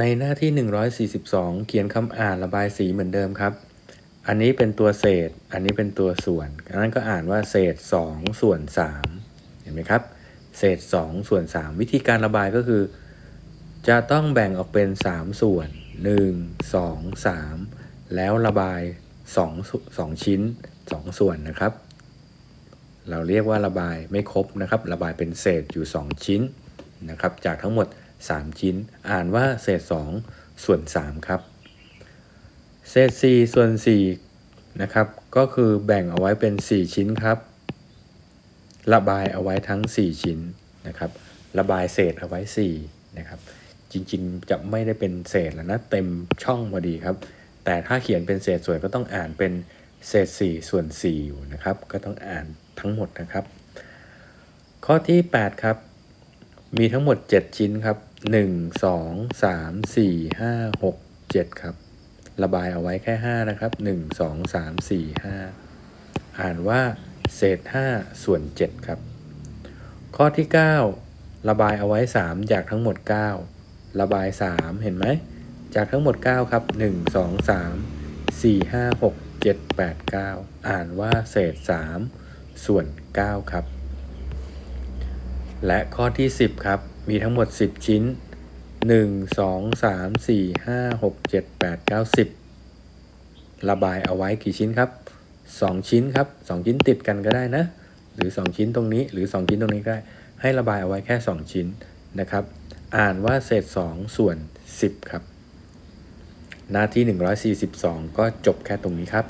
ในหน้าที่ 142 เขียนคำอ่านระบายสีเหมือนเดิมครับ อันนี้เป็นตัวเศษ อันนี้เป็นตัวส่วนอันนั้นก็อ่านว่าเศษ 2 ส่วน 3 เห็นไหมครับ เศษ 2 ส่วน 3 วิธีการระบายก็คือ จะต้องแบ่งออกเป็น 3 ส่วน 1 2 3 แล้วระบาย 2 2 ชิ้น 2 ส่วนนะครับ เราเรียกว่าระบายไม่ครบนะครับ ระบายเป็นเศษอยู่ 2 ชิ้นนะครับ จากทั้งหมด 3 ชิ้น อ่านว่าเศษ 2 ส่วน 3 ครับ เศษ 4 ส่วน4นะครับ ก็คือแบ่งเอาไว้เป็น 4 ชิ้นครับ ระบายเอาไว้ทั้ง 4 ชิ้นนะครับ ระบายเศษเอาไว้ 4 นะครับ จริงๆจะไม่ได้เป็นเศษแล้วนะ เต็มช่องพอดีครับ แต่ถ้าเขียนเป็นเศษส่วนก็ต้องอ่านเป็นเศษ 4 ส่วน4อยู่นะครับ ก็ต้องอ่านทั้งหมดนะครับ ข้อที่ 8 ครับ มีทั้งหมด 7 ชิ้นครับ 1 2 3 4 5 6 7ครับ ระบายเอาไว้แค่5นะครับ1 2 3 4 5อ่านว่า เศษ5ส่วน7ครับ ข้อที่9ระบายเอาไว้3จากทั้งหมด9ระบาย3เห็นไหม จากทั้งหมด9ครับ1 2 3 4 5 6 7 8 9อ่านว่าเศษ3ส่วน9ครับ และข้อที่10ครับ มีทั้งหมด 10 ชิ้น 1 2 3 4 5 6 7 8 9 10 ระบายเอาไว้กี่ชิ้นครับ 2 ชิ้นครับ 2 ชิ้นติดกันก็ได้นะ หรือ 2 ชิ้นตรงนี้หรือ 2 ชิ้นตรงนี้ก็ได้ ให้ระบายเอาไว้แค่ 2 ชิ้นนะครับ อ่านว่าเศษ 2 ส่วน 10 ครับ หน้าที่ 142 ก็จบแค่ตรงนี้ครับ